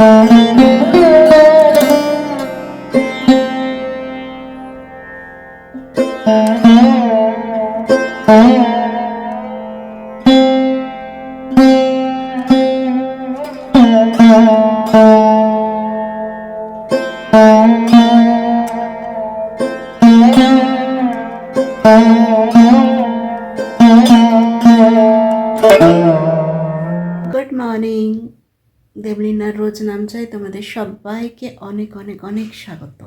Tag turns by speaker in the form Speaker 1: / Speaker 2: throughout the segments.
Speaker 1: Good দেবলিনার নাম চাই তোমাদের সবাইকে অনেক অনেক অনেক স্বাগত।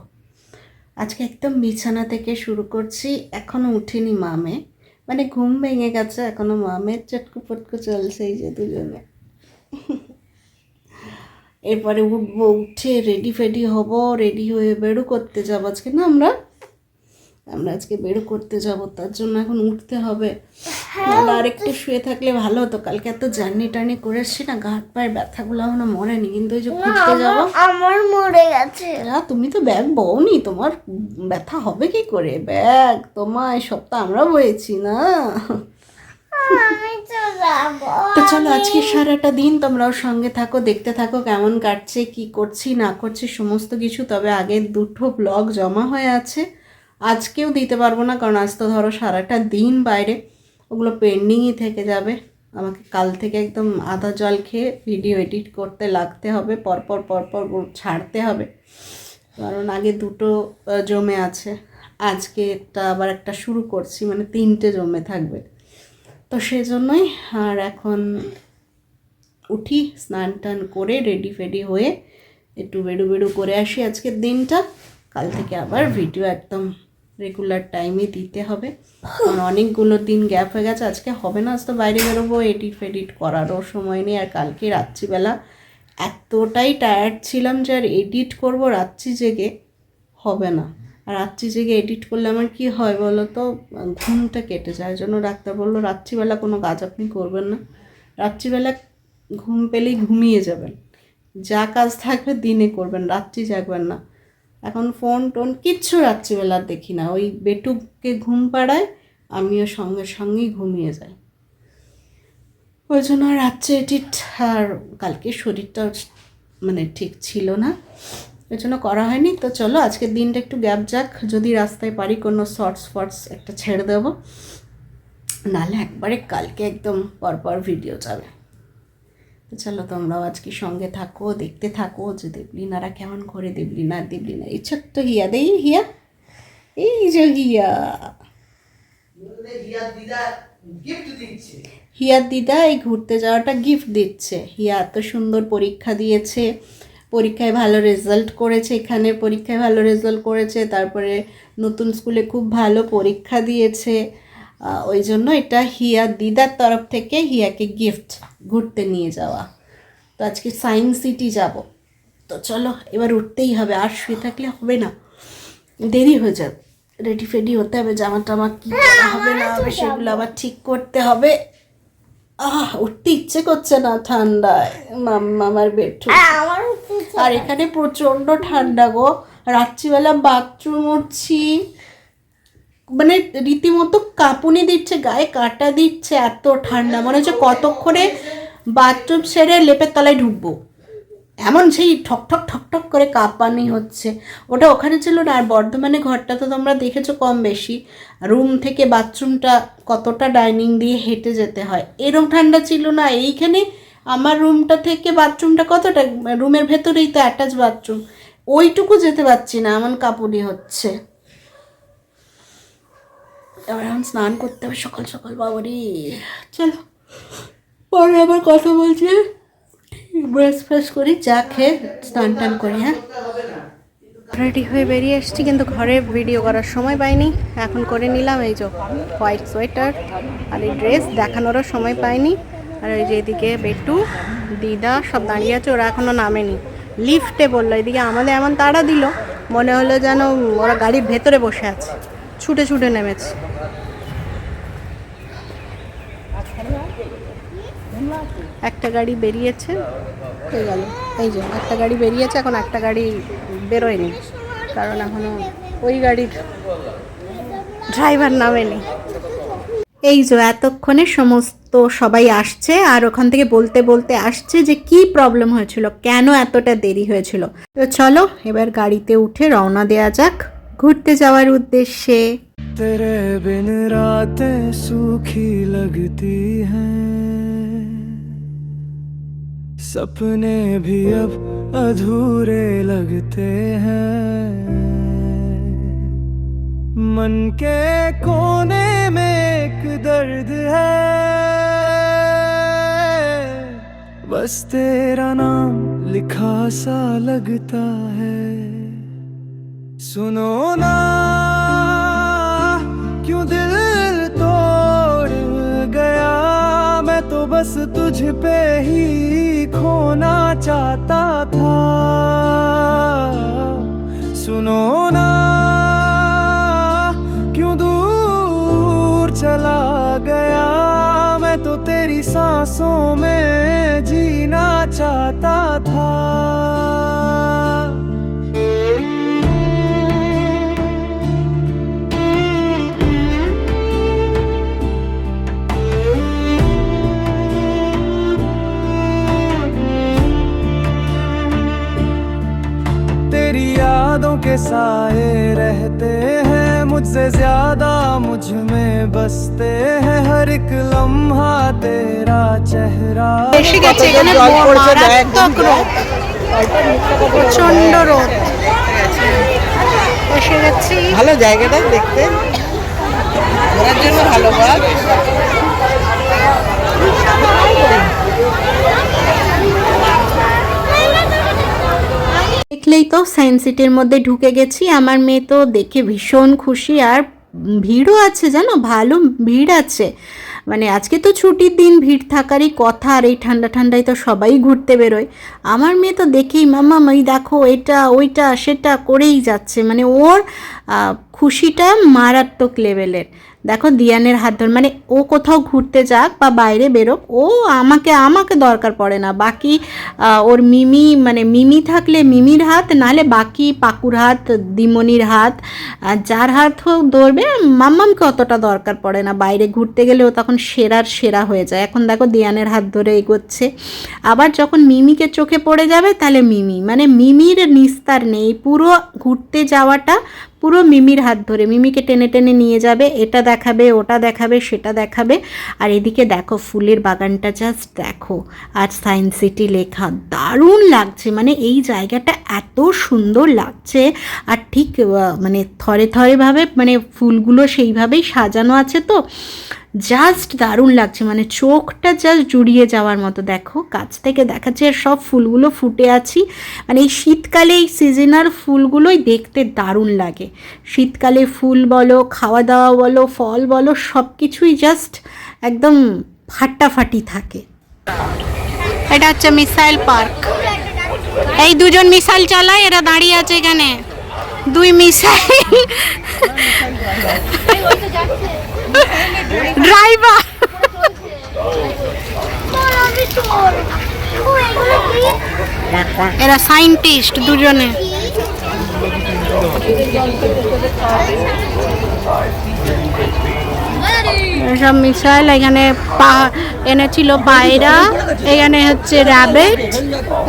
Speaker 1: আজকে একদম বিছানা থেকে শুরু করছি, এখনও উঠিনি মামে। মানে ঘুম ভেঙে গেছে, এখনও মামের চটকু পটকু চলছে এই যে দুজনে। এরপরে উঠবো, উঠে রেডি ফেডি হব রেডি হয়ে বেরো করতে যাব আজকে। না আমরা? আমরা আজকে বেরো করতে যাব, তার জন্য এখন উঠতে হবে। নাহলে আর একটু শুয়ে থাকলে ভালো হতো। কালকে এত জার্নি টার্নি করে এসছি না হাত পায়ের ব্যথাগুলো এখনও মরেনি। কিন্তু ওই যে ঘুরতে যাব।
Speaker 2: আমার মরে গেছে।
Speaker 1: না তুমি তো ব্যাগ বওনি তোমার ব্যথা হবে কি করে? ব্যাগ তোমায় সব তো আমরা বয়েছি না?
Speaker 2: তো
Speaker 1: চলো আজকে সারাটা দিন তোমরাও সঙ্গে থাকো দেখতে থাকো কেমন কাটছে কি করছি না করছি সমস্ত কিছু। তবে আগের দুটো ব্লগ জমা হয়ে আছে। আজকেও দিতে পারব না কারণ আজ তো ধরো সারাটা দিন বাইরে। ওগুলো পেন্ডিংই থেকে যাবে। আমাকে কাল থেকে একদম আধা জল খেয়ে ভিডিও এডিট করতে লাগতে হবে। পরপর পরপর ছাড়তে হবে। কারণ আগে দুটো জমে আছে। আজকে একটা আবার একটা শুরু করছি মানে তিনটে জমে থাকবে। তো সেজন্যই আর এখন উঠি, স্নান টান করে রেডি ফেডি হয়ে একটু বেড়ু বেড়ু করে আসি। আজকের দিনটা, কাল থেকে আবার ভিডিও একদম রেগুলার টাইমে দিতে হবে। কারণ অনেকগুলো দিন গ্যাপ হয়ে গেছে, আজকে হবে না, আজ তো বাইরে বেরোবো এডিট ফেডিট করারও সময় নেই, আর কালকে রাত্রিবেলা এতটাই টায়ার্ড ছিলাম যে আর এডিট করব রাত্রি জেগে হবে না। আর রাত্রি জেগে এডিট করলে আমার কি হয় বলো তো? ঘুমটা কেটে যায় জন্য ডাক্তার বলল, রাত্রিবেলা কোনো কাজ আপনি করবেন না। রাত্রিবেলা ঘুম পেলেই ঘুমিয়ে যাবেন। যা কাজ থাকবে দিনে করবেন, রাত্রি জাগবেন না। এখন ফোন টোন কিচ্ছু রাত্রিবেলা দেখি না। ওই বেটুককে ঘুম পাড়ায় আমিও সঙ্গে সঙ্গেই ঘুমিয়ে যাই। ওই জন্য রাত্রে এডিট আর কালকে শরীরটা মানে ঠিক ছিল না। ওই জন্য করা হয়নি। তো চলো, আজকের দিনটা একটু গ্যাপ যাক। যদি রাস্তায় পারি কোনো শর্টস ফর্টস একটা ছেড়ে দেবো। নাহলে একবারে কালকে একদম পরপর ভিডিও যাবে। চলো তোমরাও আজকে সঙ্গে থাকো দেখতে থাকো যে দেবলিনারা কেমন করে দেবলিনা দেবলিনা। এই ছোট্ট হিয়া দেই হিয়া? এই যে হিয়া। হিয়ার দিদা এই ঘুরতে যাওয়াটা গিফট দিচ্ছে। হিয়া এত সুন্দর পরীক্ষা দিয়েছে। পরীক্ষায় ভালো রেজাল্ট করেছে এখানে পরীক্ষায় ভালো রেজাল্ট করেছে তারপরে নতুন স্কুলে খুব ভালো পরীক্ষা দিয়েছে। ওই জন্য এটা হিয়া দিদার তরফ থেকে হিয়াকে গিফট ঘুরতে নিয়ে যাওয়া। তো আজকে সায়েন্স সিটি যাব। তো চলো এবার উঠতেই হবে আর শুয়ে থাকলে হবে না। দেরি হয়ে যাবে। রেডি ফেডি হতে হবে জামা টামা কী করা হবে না হবে সেগুলো আবার ঠিক করতে হবে। আহ উঠতে ইচ্ছে করছে না ঠান্ডায়। মাম্মা আমার বেঠু
Speaker 2: আমার
Speaker 1: আর এখানে প্রচণ্ড ঠান্ডা গো। রাত্রিবেলা বাথরুম উঠছি। মানে রীতিমতো কাঁপুনি দিচ্ছে, গায়ে কাটা দিচ্ছে, এত ঠান্ডা। মনে হচ্ছে কতক্ষণে বাথরুম সেরে লেপের তলায় ঢুকবো। এমন সেই ঠক ঠক ঠক ঠক করে কাঁপানি হচ্ছে। ওটা ওখানে ছিল না, আর বর্ধমানে ঘরটা তো তোমরা দেখেছ কম বেশি। রুম থেকে বাথরুমটা কতটা ডাইনিং দিয়ে হেঁটে যেতে হয়। এরম ঠান্ডা ছিল না। এইখানে আমার রুমটা থেকে বাথরুমটা কতটা? রুমের ভেতরেই তো অ্যাটাচ বাথরুম ওইটুকু যেতে পারছি না, এমন কাঁপুনি হচ্ছে। এবার এখন স্নান করতে হবে সকাল সকাল বাবারি। চলো। পরে আবার কথা বলছি। ব্রাশ ফ্রাশ করি চা খেয়ে স্নান টান করি হ্যাঁ? রেডি হয়ে বেরিয়ে এসেছি কিন্তু ঘরে ভিডিও করার সময় পাইনি। এখন করে নিলাম এই যে হোয়াইট সোয়েটার আর এই ড্রেস দেখানোরও সময় পাইনি। আর ওই যে এদিকে বেটু দিদা সব দাঁড়িয়ে আছে ওরা এখনও নামেনি। লিফটে বলল এদিকে আমাদের এমন তাড়া দিল মনে হলো যেন ওরা গাড়ির ভেতরে বসে আছে। ছুটে ছুটে নেমেছে। একটা গাড়ি বেরিয়েছে, হয়ে গেল। এই যে, একটা গাড়ি বেরিয়েছে, এখন একটা গাড়ি বেরোয়নি, কারণ এখনও ওই গাড়ির ড্রাইভার নামেনি এই যে, এতক্ষণে সমস্ত
Speaker 3: সবাই আসছে, আর ওখান থেকে বলতে বলতে আসছে যে কি প্রবলেম হয়েছিল, কেন এতটা দেরি হয়েছিল। তো চলো, এবার গাড়িতে উঠে রওনা দেয়া যাক, ঘুরতে যাওয়ার উদ্দেশ্যে।
Speaker 4: তেরে বিন রাতে সুখী হ্যাঁ सपने भी अब अधूरे लगते हैं। मन के कोने में एक दर्द है। बस तेरा नाम लिखा सा लगता है। सुनो ना, क्यों दिल तोड़ गया? मैं तो बस तुझ पे ही खोना चाहता था। सुनो ना, क्यों दूर चला गया? मैं तो तेरी सांसों में जीना चाहता था। के साए रहते हैं मुझसे ज्यादा मुझ में बसते हैं हर एक लम्हा तेरा चेहरा
Speaker 3: এসে গেছে এখানে মারাত্মক রোদ প্রচন্ড রোদ এসে গেছি
Speaker 5: ভালো জায়গাটা দেখতে ঘোরার জন্য ভালো বল
Speaker 3: দেখলেই তো সায়েন্স সিটির মধ্যে ঢুকে গেছি। আমার মেয়ে তো দেখে ভীষণ খুশি। আর ভিড়ও আছে জানো? ভালো ভিড় আছে। মানে আজকে তো ছুটির দিন, ভিড় থাকারই কথা। আর এই ঠান্ডা ঠান্ডায় তো সবাই ঘুরতে বেরোয়। আমার মেয়ে তো দেখেই মামা মাই দেখো, এটা, ওইটা, সেটা, করেই যাচ্ছে। মানে ওর খুশিটা মারাত্মক লেভেলের দেখো দিয়ানের হাত ধর মানে ও কোথাও ঘুরতে যাক বা বাইরে বেরোক, ও আমাকে আমাকে দরকার পড়ে না। বাকি ওর মিমি মানে মিমি থাকলে মিমির হাত, নাহলে বাকি পাকুর হাত, দিমনির হাত যার হাত হোক ধরবে, মাম্মামকে অতটা দরকার পড়ে না। বাইরে ঘুরতে গেলে ও তখন সেরার সেরা হয়ে যায়। এখন দেখো দিয়ানের হাত ধরে এগোচ্ছে। আবার যখন মিমিকে চোখে পড়ে যাবে, তাহলে মিমি মানে মিমির নিস্তার নেই। পুরো ঘুরতে যাওয়াটা পুরো মিমির হাত ধরে। মিমিকে টেনে টেনে নিয়ে যাবে, এটা দেখাবে, ওটা দেখাবে, সেটা দেখাবে। আর এদিকে দেখো, ফুলের বাগানটা জাস্ট দেখো। আর সায়েন্স সিটি লেখা, দারুণ লাগছে। মানে এই জায়গাটা এত সুন্দর লাগছে। আর ঠিক মানে থরে থরেভাবে মানে ফুলগুলো সেইভাবেই সাজানো আছে তো। জাস্ট দারুণ লাগছে মানে চোখটা জাস্ট জুড়িয়ে যাওয়ার মতো। দেখো কাছ থেকে দেখাচ্ছে আর সব ফুলগুলো ফুটে আছি। মানে এই শীতকালে এই সিজনাল ফুলগুলোই দেখতে দারুণ লাগে। শীতকালে ফুল বলো খাওয়া দাওয়া বলো ফল বলো সব কিছুই জাস্ট একদম ফাটাফাটি থাকে। এটা হচ্ছে মিসাইল পার্ক। এই দুজন মিসাইল চালায় এরা দাঁড়িয়ে আছে এখানে। দুই মিসাইল। ড্রাইভার? এরা সায়েন্টিস্ট দুজনে সব মিসাইল এখানে পা এনেছিল পায়রা, এখানে হচ্ছে র্যাবেট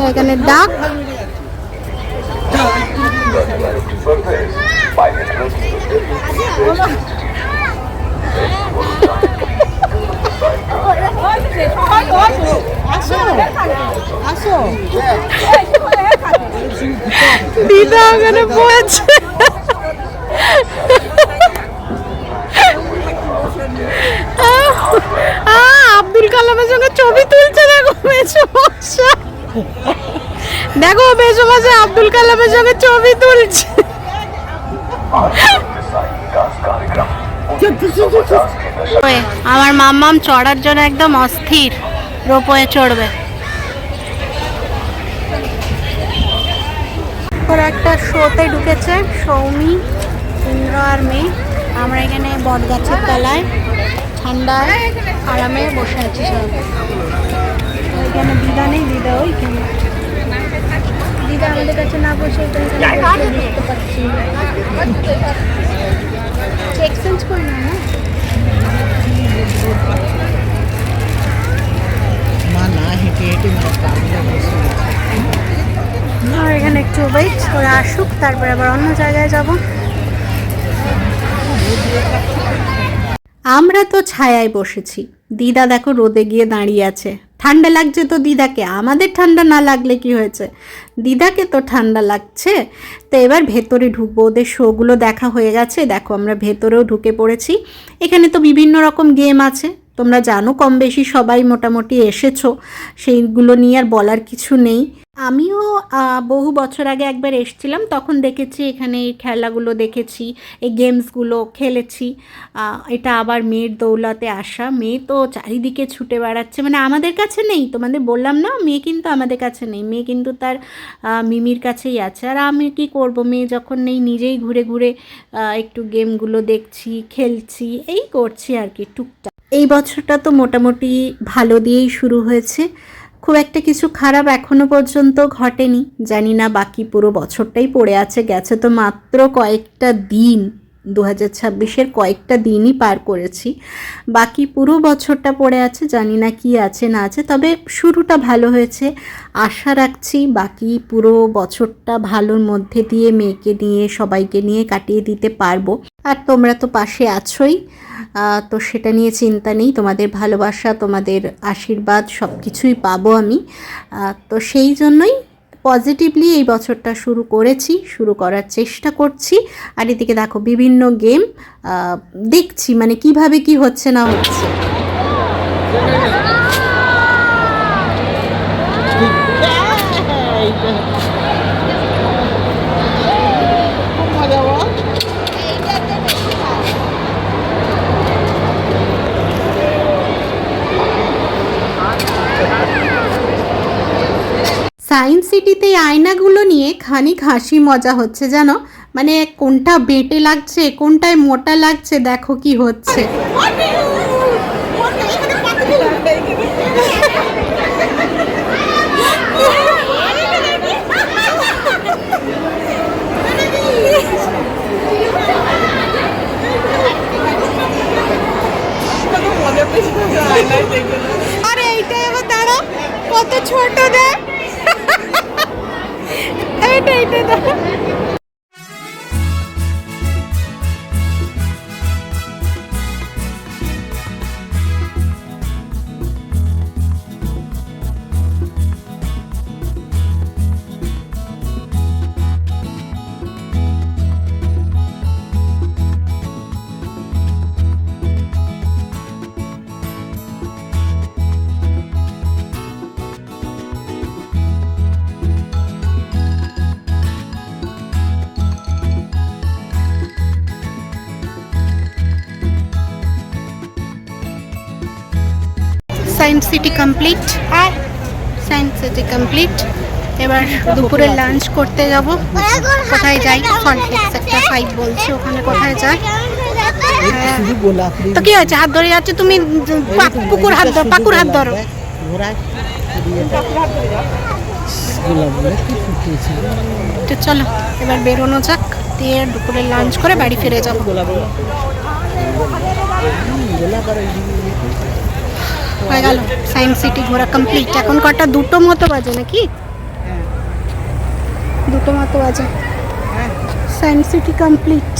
Speaker 3: এখানে ডাক দিদা ওখানে পড়েছে আব্দুল কালামের সঙ্গে ছবি তুলছে দেখো মেসো দেখো মেসো মশা আব্দুল কালামের সঙ্গে ছবি তুলছে। আমার মাম্মাম চড়ার জন্য একদম অস্থির রোপয়ে চড়বে। ওরা একটা শোতে ঢুকেছে সৌমি ইন্দ্র আর মেয়ে আমরা এখানে বট গাছের তলায় ঠান্ডায় আরামে বসে আছি সব। ওইখানে দিদা নেই দিদা ওই ওইখানে দিদা আমাদের কাছে না বসে বুঝতে পারছি এক্সচেঞ্জ করে না না
Speaker 5: হেঁটে বসে গেছে
Speaker 3: আর এখানে একটু ওয়েট করে আসুক, তারপরে আবার অন্য জায়গায় যাব। আমরা তো ছায়ায় বসেছি। দিদা দেখো রোদে গিয়ে দাঁড়িয়ে আছে। ঠান্ডা লাগছে তো দিদাকে। আমাদের ঠান্ডা না লাগলে কি হয়েছে? দিদাকে তো ঠান্ডা লাগছে। তো এবার ভেতরে ঢুকবো। ওদের শোগুলো দেখা হয়ে গেছে। দেখো আমরা ভেতরেও ঢুকে পড়েছি। এখানে তো বিভিন্ন রকম গেম আছে। তোমরা জানো কম বেশি সবাই মোটামুটি এসেছ। সেইগুলো নিয়ে আর বলার কিছু নেই। আমিও বহু বছর আগে একবার এসেছিলাম, তখন দেখেছি এখানে এই খেলাগুলো দেখেছি, এই গেমসগুলো খেলেছি। এটা আবার মেয়ের দৌলতে আসা। মেয়ে তো চারিদিকে ছুটে বেড়াচ্ছে। মানে আমাদের কাছে নেই, তোমাদের বললাম না, মেয়ে কিন্তু আমাদের কাছে নেই। মেয়ে কিন্তু তার মিমির কাছেই আছে। আর আমি কি করব? মেয়ে যখন নেই, নিজেই ঘুরে ঘুরে একটু গেমগুলো দেখছি, খেলছি, এই করছি আর কি, টুকটাক। এই বছরটা তো মোটামুটি ভালো দিয়েই শুরু হয়েছে। খুব একটা কিছু খারাপ এখনও পর্যন্ত ঘটেনি। জানি না বাকি পুরো বছরটাই পড়ে আছে, গেছে তো মাত্র কয়েকটা দিন। দু হাজার ছাব্বিশের কয়েকটা দিনই পার করেছি। বাকি পুরো বছরটা পড়ে আছে, জানি না কি আছে, না আছে, তবে শুরুটা ভালো হয়েছে। আশা রাখছি বাকি পুরো বছরটা ভালোর মধ্যে দিয়ে মেয়েকে নিয়ে, সবাইকে নিয়ে কাটিয়ে দিতে পারব। আর তোমরা তো পাশে আছোই। তো সেটা নিয়ে চিন্তা নেই। তোমাদের ভালোবাসা, তোমাদের আশীর্বাদ সব কিছুই পাবো আমি। তো সেই জন্যই পজিটিভলি এই বছরটা শুরু করেছি, শুরু করার চেষ্টা করছি। আর এদিকে দেখো, বিভিন্ন গেম দেখছি মানে কীভাবে কি হচ্ছে না হচ্ছে
Speaker 5: খুব মজা বল
Speaker 3: সায়েন্স সিটিতে আয়নাগুলো নিয়ে খানিক হাসি মজা হচ্ছে, জানো? মানে কোনটা বেটে লাগছে, কোনটায় মোটা লাগছে, দেখো কি হচ্ছে। আরে এইটা এবার দাঁড়া কত ছোট দেখ। Hey baby. সিটি কমপ্লিট আর সায়েন্স সিটি কমপ্লিট এবার দুপুরে লাঞ্চ করতে যাব। কোথায় যাই? কনফ্লেক্স একটা ফাইভ বলছে ওখানে কোথায় যাই? হ্যাঁ। তো কি হয়েছে? হাত ধরে যাচ্ছে তুমি? পুকুর হাত ধরো পাকুর হাত ধরো। তো চলো এবার বেরোনো যাক দিয়ে দুপুরে লাঞ্চ করে বাড়ি ফিরে যাব।
Speaker 5: গোলাপ
Speaker 3: হয়ে গেল। সায়েন্স সিটি ঘোরা কমপ্লিট এখন কটা? দুটো মতো বাজে নাকি? দুটো মতো বাজে।
Speaker 5: হ্যাঁ।
Speaker 3: সায়েন্স সিটি কমপ্লিট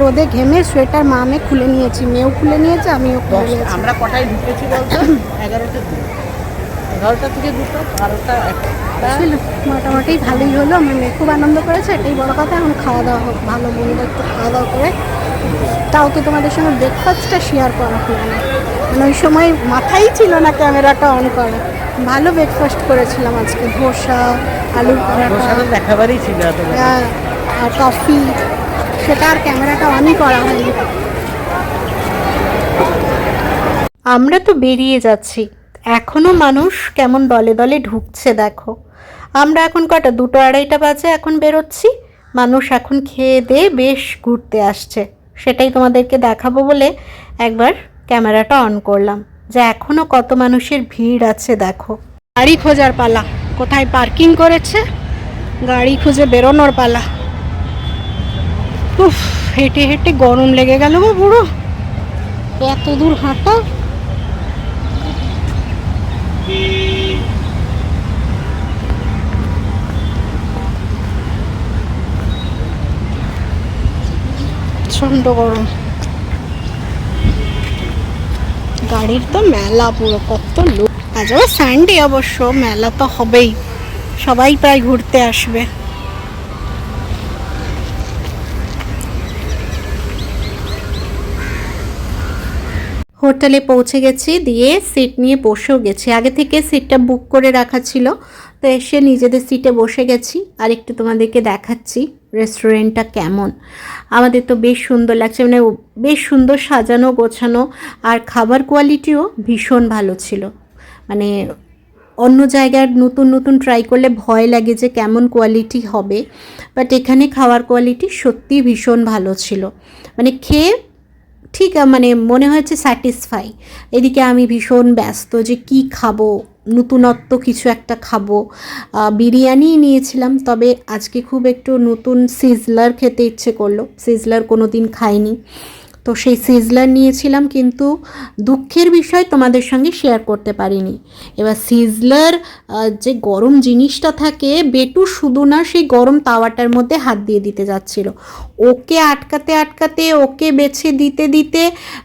Speaker 3: রোদে ঘেমে সোয়েটার মামে খুলে নিয়েছি। মেয়েও খুলে নিয়েছে আমিও খুলে নিয়েছি।
Speaker 5: আমরা কটায় ঢুকেছি বলতো? এগারোটা এগারোটা থেকে দুটো বারোটা
Speaker 3: ছিল। মোটামুটি ভালোই হলো। আমার মেয়ে খুব আনন্দ করেছে। এটাই বড় কথা। এখন খাওয়া দাওয়া হোক ভালো মন্দ একটু খাওয়া দাওয়া করে। তাও তো তোমাদের সঙ্গে ব্রেকফাস্টটা শেয়ার করা হলো না ওই সময় মাথাই ছিল না ক্যামেরাটা অন করা। ভালো ব্রেকফাস্ট করেছিলাম আজকে ধোসা আলুর পরাঠা
Speaker 5: দেখাবারই ছিল।
Speaker 3: হ্যাঁ, আর কফি সেটা আর ক্যামেরাটা অনই করা হয়নি। আমরা তো বেরিয়ে যাচ্ছি। এখনও মানুষ কেমন দলে দলে ঢুকছে দেখো। আমরা এখন কটা দুটো আড়াইটা বাজে এখন বেরোচ্ছি। মানুষ এখন খেয়ে দিয়ে বেশ ঘুরতে আসছে। সেটাই তোমাদেরকে দেখাবো বলে একবার ক্যামেরাটা অন করলাম। যে এখনও কত মানুষের ভিড় আছে দেখো। গাড়ি খোঁজার পালা। কোথায় পার্কিং করেছে? গাড়ি খুঁজে বেরোনোর পালা। উফ, হেঁটে হেঁটে গরম লেগে গেল গো বুড়ো। এত দূর হাঁটা?
Speaker 6: প্রচণ্ড গরম। গাড়ির তো মেলা পুরো, কত লোক। আজ আবার সানডে অবশ্য, মেলা তো হবেই। সবাই প্রায় ঘুরতে আসবে।
Speaker 3: হোটেলে পৌঁছে গেছি, দিয়ে সিট নিয়ে বসেও গেছি। আগে থেকে সিটটা বুক করে রাখা ছিল। তো এসে নিজেদের সিটে বসে গেছি। আর একটু তোমাদেরকে দেখাচ্ছি রেস্টুরেন্টটা কেমন। আমাদের তো বেশ সুন্দর লাগছে মানে বেশ সুন্দর সাজানো, গোছানো, আর খাবার কোয়ালিটিও ভীষণ ভালো ছিল। মানে অন্য জায়গার নতুন নতুন ট্রাই করলে ভয় লাগে যে কেমন কোয়ালিটি হবে। বাট এখানে খাওয়ার কোয়ালিটি সত্যিই ভীষণ ভালো ছিল। মানে খেয়ে ঠিক মানে মনে হয়েছে স্যাটিসফাই এদিকে আমি ভীষণ ব্যস্ত যে কি খাব নতুনত্ব কিছু একটা খাব। বিরিয়ানি নিয়েছিলাম, তবে আজকে খুব একটু নতুন সিজলার খেতে ইচ্ছে করল। সিজলার কোনো দিন খাইনি। তো সেই সিজলার নিয়েছিলাম, কিন্তু দুঃখের বিষয় তোমাদের সঙ্গে শেয়ার করতে পারিনি। এবার সিজলার যে গরম জিনিসটা থাকে, বেটু শুধু না সেই গরম তাওয়াটার মধ্যে হাত দিয়ে দিতে যাচ্ছিল। ওকে আটকাতে আটকাতে, ওকে বেছে দিতে দিতে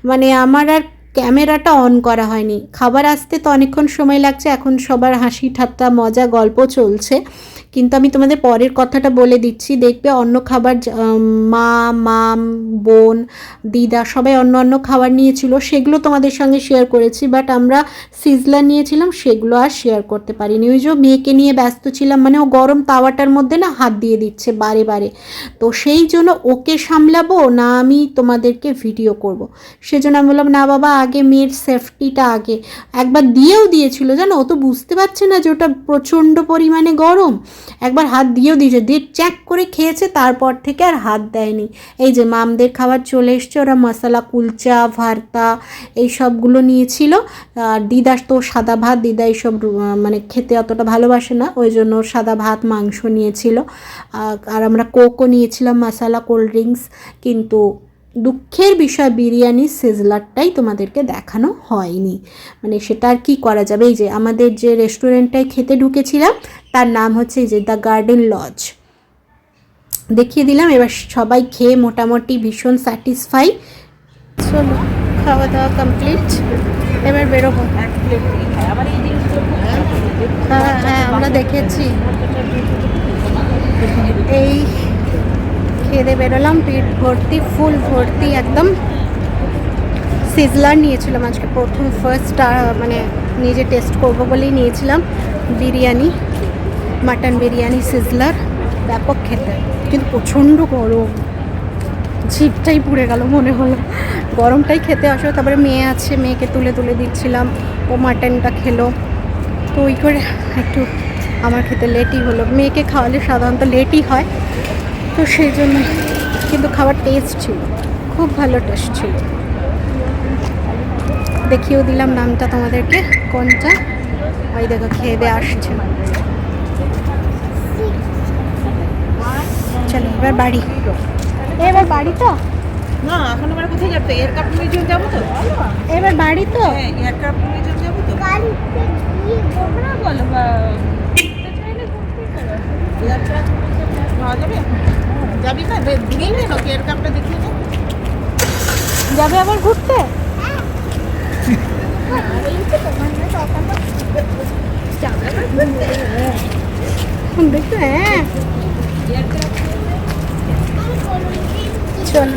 Speaker 3: মানে আমার আর ক্যামেরাটা অন করা হয়নি। খাবার আসতে তো অনেকক্ষণ সময় লাগছে, এখন সবার হাসি ঠাট্টা মজা গল্প চলছে। কিন্তু আমি তোমাদের পরের কথাটা বলে দিচ্ছি। দেখবে অন্য খাবার মা, মাম, বোন, দিদা সবাই অন্য অন্য খাবার নিয়েছিল, সেগুলো তোমাদের সঙ্গে শেয়ার করেছি বাট আমরা সিজলার নিয়েছিলাম, সেগুলো আর শেয়ার করতে পারিনি। ওই যে মেয়েকে নিয়ে ব্যস্ত ছিলাম মানে ও গরম তাওয়াটার মধ্যে না হাত দিয়ে দিচ্ছে বারে বারে। তো সেই জন্য ওকে সামলাবো না আমি তোমাদেরকে ভিডিও করব। সেজন্য আমি বললাম, না বাবা, আগে মেয়ের সেফটিটা আগে। একবার দিয়েও দিয়েছিল, জানো? ও তো বুঝতে পারছে না যে ওটা প্রচণ্ড পরিমাণে গরম। একবার হাত দিয়েও দিয়েছে, দিয়ে চেক করে খেয়েছে, তারপর থেকে আর হাত দেয়নি। এই যে মামদের খাবার চলে এসছে, ওরা মশলা, কুলচা, ভারতা এই সবগুলো নিয়েছিল। আর দিদা তো সাদা ভাত, দিদা এইসব মানে খেতে অতটা ভালোবাসে না, ওই জন্য সাদা ভাত, মাংস নিয়েছিল। আর আমরা কোকও নিয়েছিলাম, মশলা, কোল্ড ড্রিঙ্কস, কিন্তু দুঃখের বিষয় বিরিয়ানি সিজলারটাই তোমাদেরকে দেখানো হয়নি। মানে সেটা আর কি করা যাবে? এই যে আমাদের যে রেস্টুরেন্টটায় খেতে ঢুকেছিলাম তার নাম হচ্ছে যে দ্য গার্ডেন লজ দেখিয়ে দিলাম, এবার সবাই খেয়ে মোটামুটি ভীষণ স্যাটিসফাই
Speaker 6: চলো খাওয়া দাওয়া কমপ্লিট এবার বেরোবো। হ্যাঁ হ্যাঁ আমরা দেখেছি। এই খেয়ে বেরোলাম, পেট ভর্তি, ফুল ভর্তি, একদম সিজলার নিয়েছিলাম। আজকে প্রথম ফার্স্ট মানে নিজে টেস্ট করব বলেই নিয়েছিলাম। বিরিয়ানি। মাটন বিরিয়ানি, সিজলার, ব্যাপক খেতে। কিন্তু প্রচণ্ড গরম। জিভটাই পুড়ে গেল মনে হলো। গরমটাই খেতে আসলো তারপরে মেয়ে আছে, মেয়েকে তুলে তুলে দিচ্ছিলাম। ও মাটনটা খেলো। তো ওই করে একটু আমার খেতে লেটই হলো। মেয়েকে খাওয়ালে সাধারণত লেটই হয়। তো সেই জন্য কিন্তু খাবার টেস্ট ছিল। খুব ভালো টেস্ট ছিল। দেখিয়েও দিলাম নামটা তোমাদেরকে। কোনটা? ওই দেখো, খেয়ে দিয়ে আসছে। চলো এবার বাড়ি। এবার বাড়ি তো?
Speaker 5: না এখন আমরা কোথায় যাব? এয়ারক্রাফট মিউজিয়াম যাব তো?
Speaker 6: এবার বাড়ি তো?
Speaker 5: হ্যাঁ এয়ারক্রাফট মিউজিয়াম যাব তো? তোমরা বলো? যাবে। যাবি? না দিনেই না এয়ারক্রাফটটা দেখিয়ে নে
Speaker 6: যাবে আবার ঘুরতে? দেখতে হ্যাঁ। চল।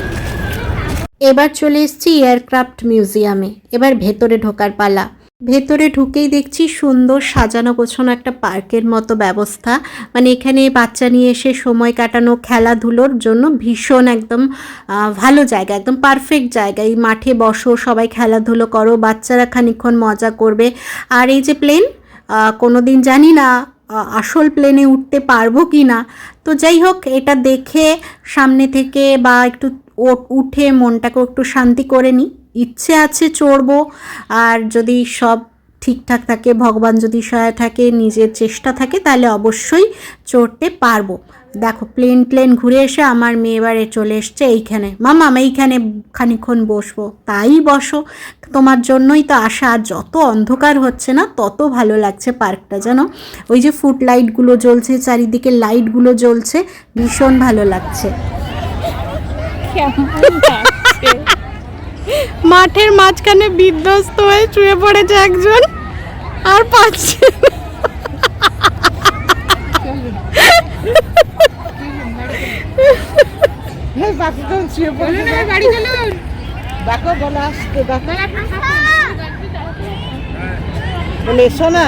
Speaker 3: এবার চলে এসছি এয়ারক্রাফট মিউজিয়ামে। এবার ভেতরে ঢোকার পালা। ভেতরে ঢুকেই দেখছি সুন্দর সাজানো গোছানো একটা পার্কের মতো ব্যবস্থা। মানে এখানে বাচ্চা নিয়ে এসে সময় কাটানো খেলাধুলোর জন্য ভীষণ একদম ভালো জায়গা, একদম পারফেক্ট জায়গা। এই মাঠে বসো, সবাই খেলাধুলো করো, বাচ্চারা খানিকক্ষণ মজা করবে। আর এই যে প্লেন কোনো দিন জানি না আসল প্লেনে উঠতে পারব কি না তো যাই হোক, এটা দেখে সামনে থেকে বা একটু উঠে মনটাকে একটু শান্তি করে নিই ইচ্ছে আছে চড়বো, আর যদি সব ঠিকঠাক থাকে, ভগবান যদি সহায় থাকে, নিজের চেষ্টা থাকে, তাহলে অবশ্যই চড়তে পারব। দেখো প্লেন প্লেন ঘুরে এসে আমার মেয়ে এবারে চলে এসছে এইখানে। মামা, আমি এইখানে খানিক্ষণ বসবো। তাই বসো। তোমার জন্যই তো আসা আর যত অন্ধকার হচ্ছে না, তত ভালো লাগছে পার্কটা যেন ওই যে ফুট লাইটগুলো জ্বলছে, চারিদিকে লাইটগুলো জ্বলছে, ভীষণ ভালো লাগছে। মাঠের মাঝখানে বিধ্বস্ত হয়ে শুয়ে পড়েছে একজন, আর পাচ্ছে
Speaker 7: বাকি শুয়ে বাড়ি চলুন দেখো বলে আসতে দেখো বলে এসো না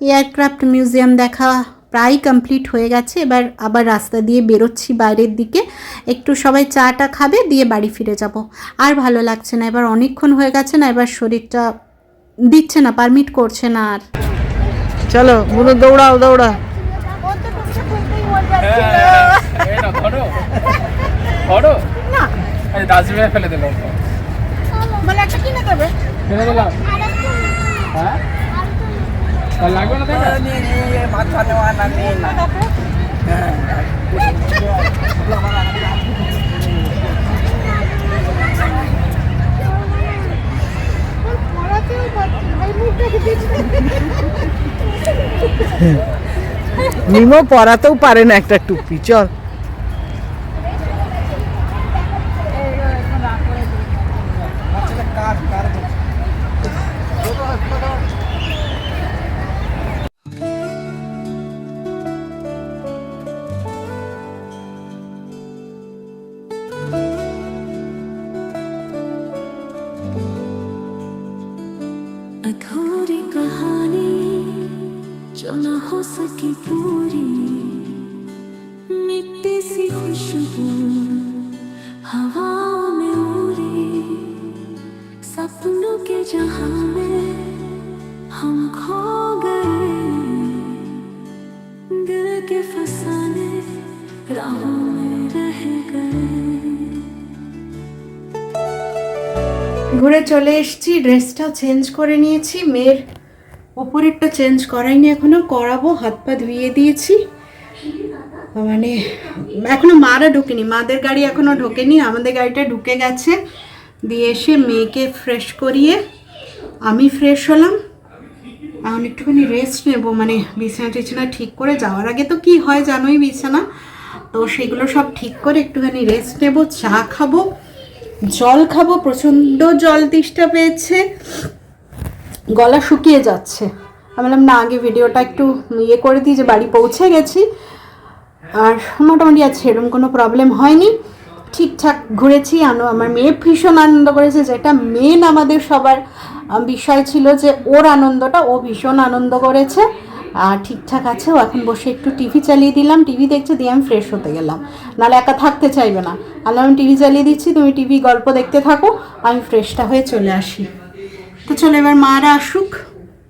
Speaker 3: এয়ারক্রাফট মিউজিয়াম দেখা প্রায় কমপ্লিট হয়ে গেছে এবার আবার রাস্তা দিয়ে বেরোচ্ছি বাইরের দিকে একটু সবাই চাটা খাবে দিয়ে বাড়ি ফিরে যাব আর ভালো লাগছে না এবার অনেকক্ষণ হয়ে গেছে না এবার শরীরটা দিচ্ছে না পারমিট করছে না আর
Speaker 7: চলো বুনু দৌড়াও দৌড়া
Speaker 6: ধরো। না। ডাস্টবিনে ফেলে দিল।
Speaker 7: মানে একটা কিনে দেবে।
Speaker 6: ফেলে দিলাম। হ্যাঁ? লাগবে না তাই না?
Speaker 7: নিমো পরাতেও পারে না একটা টুপি চল।
Speaker 1: ঘুরে চলে এসেছি ড্রেসটাও চেঞ্জ করে নিয়েছি, মেয়ের ওপরেরটা চেঞ্জ করাইনি এখনও করাবো, হাত পা ধুইয়ে দিয়েছি। মানে এখনও মারা ঢোকেনি, মাদের গাড়ি এখনও ঢোকেনি, আমাদের গাড়িটা ঢুকে গেছে। দিয়ে এসে মেয়েকে ফ্রেশ করিয়ে আমি ফ্রেশ হলাম। এখন একটুখানি রেস্ট নেব মানে বিছানা টিছানা ঠিক করে যাওয়ার আগে তো কি হয় জানোই বিছানা। তো সেগুলো সব ঠিক করে একটুখানি রেস্ট নেব, চা খাব। জল খাব, প্রচণ্ড জল তেষ্টা পেয়েছে। গলা শুকিয়ে যাচ্ছে। আমি বললাম, না, আগে ভিডিওটা একটু ইয়ে করে দিই যে বাড়ি পৌঁছে গেছি। আর মোটামুটি আছে এরকম কোনো প্রবলেম হয়নি। ঠিকঠাক ঘুরেছি। আনো, আমার মেয়ে ভীষণ আনন্দ করেছে। যেটা মেন আমাদের সবার বিষয় ছিল যে ওর আনন্দটা ও ভীষণ আনন্দ করেছে। ঠিকঠাক আছে, ও এখন বসে একটু টিভি চালিয়ে দিলাম। টিভি দেখছে, দিয়ে আমি ফ্রেশ হতে গেলাম। নাহলে একা থাকতে চাইবে না। আল্লাহ, আমি টিভি চালিয়ে দিচ্ছি, তুমি টিভি গল্প দেখতে থাকো, আমি ফ্রেশটা হয়ে চলে আসি। তো চলো এবার মারা আসুক।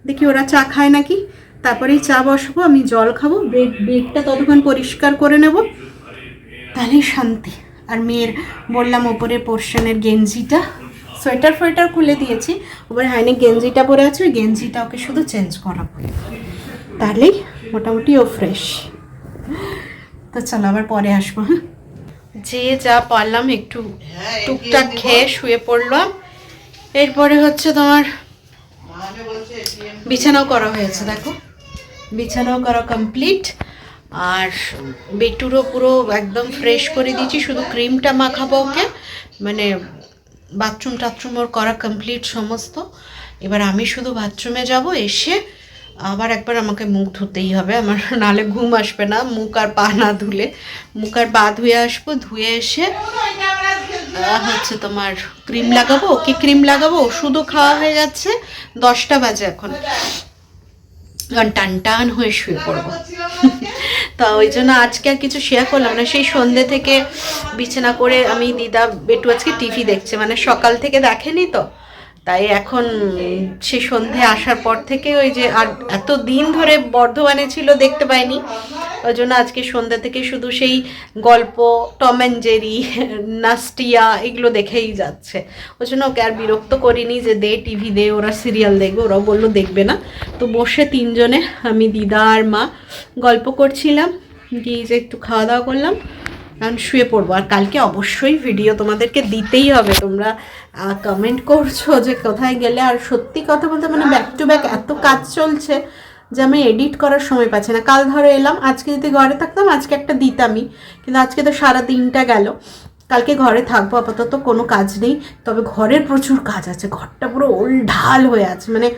Speaker 1: দেখি ওরা চা খায় নাকি। তারপরেই চা বসবো, আমি জল খাব ব্রেড ব্রেডটা ততক্ষণ পরিষ্কার করে নেব। তাহলেই শান্তি। আর মেয়ের, বললাম ওপরে পোর্শনের গেঞ্জিটা। সোয়েটার ফোয়েটার খুলে দিয়েছি। ওপরে হাইনে গেঞ্জিটা পরে আছে, ওই গেঞ্জিটা ওকে শুধু চেঞ্জ করাবো। তাহলেই মোটামুটি ও ফ্রেশ তো চলো আবার পরে আসব হ্যাঁ? যে যা পারলাম একটু টুকটাক খেয়ে শুয়ে পড়লাম। এরপরে হচ্ছে তোমার বিছানাও করা হয়েছে, দেখো। বিছানাও করা কমপ্লিট আর বেটুরও পুরো একদম ফ্রেশ করে দিয়েছি, শুধু ক্রিমটা মাখাবো ওকে। মানে বাথরুম টাথরুম ওর করা কমপ্লিট সমস্ত। এবার আমি শুধু বাথরুমে যাব, এসে আবার একবার আমাকে মুখ ধুতেই হবে, আমার নালে ঘুম আসবে না, মুখ আর পা না ধুলে। মুখ আর পা ধুয়ে আসব, ধুয়ে এসে হচ্ছে তোমার ক্রিম লাগাবো। কি ক্রিম লাগাবো? ওষুধও খাওয়া হয়ে যাচ্ছে, দশটা বাজে এখন। কারণ টান টান হয়ে শুয়ে পড়ব। তা ওই জন্য আজকে আর কিছু শেয়ার করলাম না। সেই সন্ধ্যে থেকে বিছানা করে আমি দিদা বেটু আজকে টিভি দেখছে। মানে সকাল থেকে দেখেনি তো? তাই এখন সে সন্ধে আসার পর থেকে ওই যে আর এত দিন ধরে বর্ধমানে ছিল, দেখতে পাইনি। ওই জন্য আজকে সন্ধ্যা থেকে শুধু সেই গল্প, টম অ্যান্ড জেরি, নাস্টিয়া এগুলো দেখেই যাচ্ছে। ওই জন্য ওকে আর বিরক্ত করিনি যে দে টিভি দে, ওরা সিরিয়াল দেখবে, ওরাও বলল দেখবে না। তো বসে তিনজনে, আমি, দিদা আর মা, গল্প করছিলাম। গিয়ে যে একটু খাওয়া দাওয়া করলাম কারণ শুয়ে পড়ব। আর কালকে অবশ্যই ভিডিও তোমাদেরকে দিতেই হবে। তোমরা কমেন্ট করছ যে কোথায় গেলে আর সত্যি কথা বলতে মানে ব্যাক টু ব্যাক এত কাজ চলছে যে আমি এডিট করার সময় পাচ্ছি না। কাল ধরো এলাম, আজকে যদি ঘরে থাকতাম, আজকে একটা দিতামই। কিন্তু আজকে তো সারা দিনটা গেল। কালকে ঘরে থাকব, আপাতত কোনো কাজ নেই। তবে ঘরের প্রচুর কাজ আছে। ঘরটা পুরো ওল ঢাল হয়ে আছে। মানে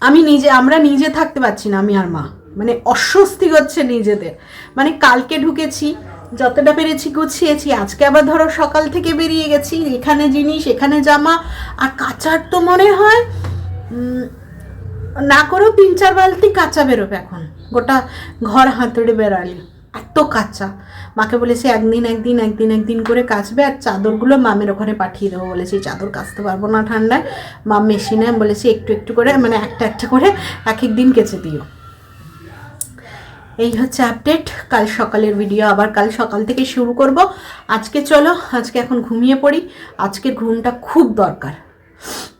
Speaker 1: আমি নিজে, আমরা নিজে থাকতে পারছি না, আমি আর মা। মানে অস্বস্তি হচ্ছে নিজেদের। মানে কালকে ঢুকেছি যতটা পেরেছি গুছিয়েছি। আজকে আবার ধরো সকাল থেকে বেরিয়ে গেছি, এখানে জিনিস, এখানে জামা, আর কাচার তো মনে হয় না করেও তিন চার বালতি কাঁচা বেরোবে এখন। গোটা ঘর হাতুড়ে বেড়ালি। এত কাঁচা। মাকে বলেছি, একদিন একদিন একদিন একদিন করে কাচবে, আর চাদরগুলো মামের ওখানে পাঠিয়ে দেবো। বলেছি, চাদর কাচতে পারব না ঠান্ডায়। মা মেশিনে বলেছি, একটু একটু করে মানে একটা একটা করে এক এক দিন কেচে দিও। এই হচ্ছে আপডেট কাল সকালের ভিডিও আবার কাল সকাল থেকে শুরু করব। আজকে চলো, আজকে এখন ঘুমিয়ে পড়ি। আজকের ঘুমটা খুব দরকার।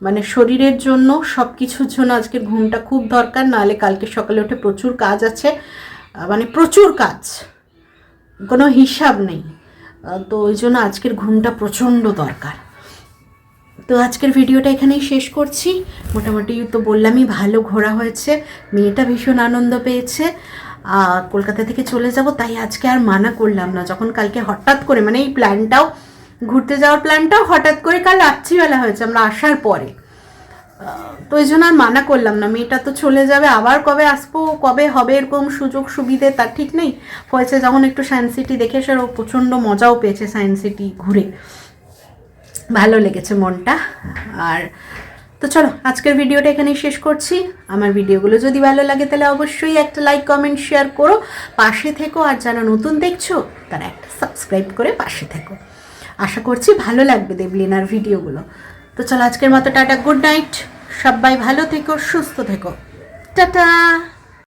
Speaker 1: মানে শরীরের জন্য সব কিছুর জন্য আজকের ঘুমটা খুব দরকার। নাহলে কালকে সকালে উঠে প্রচুর কাজ আছে। মানে প্রচুর কাজ। কোনো হিসাব নেই। তো ওই জন্য আজকের ঘুমটা প্রচণ্ড দরকার। তো আজকের ভিডিওটা এখানেই শেষ করছি। মোটামুটি তো বললামই, ভালো ঘোরা হয়েছে। মেয়েটা ভীষণ আনন্দ পেয়েছে। কলকাতা থেকে চলে যাব, তাই আজকে আর মানা করলাম না। যখন কালকে হঠাৎ করে মানে এই প্ল্যানটাও ঘুরতে যাওয়ার প্ল্যানটাও হঠাৎ করে কাল রাত্রিবেলা হয়েছে, আমরা আসার পরে। তো ওই জন্য আর মানা করলাম না। মেয়েটা তো চলে যাবে, আবার কবে আসব, কবে হবে এরকম সুযোগ সুবিধে তার ঠিক নেই। হয়েছে যখন একটু সায়েন্স সিটি দেখে ও প্রচণ্ড মজাও পেয়েছে সায়েন্স সিটি ঘুরে। ভালো লেগেছে মনটা। আর তো চলো, আজকের ভিডিওটা এখানেই শেষ করছি। আমার ভিডিওগুলো যদি ভালো লাগে তাহলে অবশ্যই একটা লাইক কমেন্ট শেয়ার করো। পাশে থেকো আর যারা নতুন দেখছ, তারা একটা সাবস্ক্রাইব করে পাশে থেকো। আশা করছি ভালো লাগবে দেবলিনার ভিডিওগুলো। তো চলো, আজকের মতো টাটা গুড নাইট সবাই ভালো থেকো, সুস্থ থেকো। টাটা!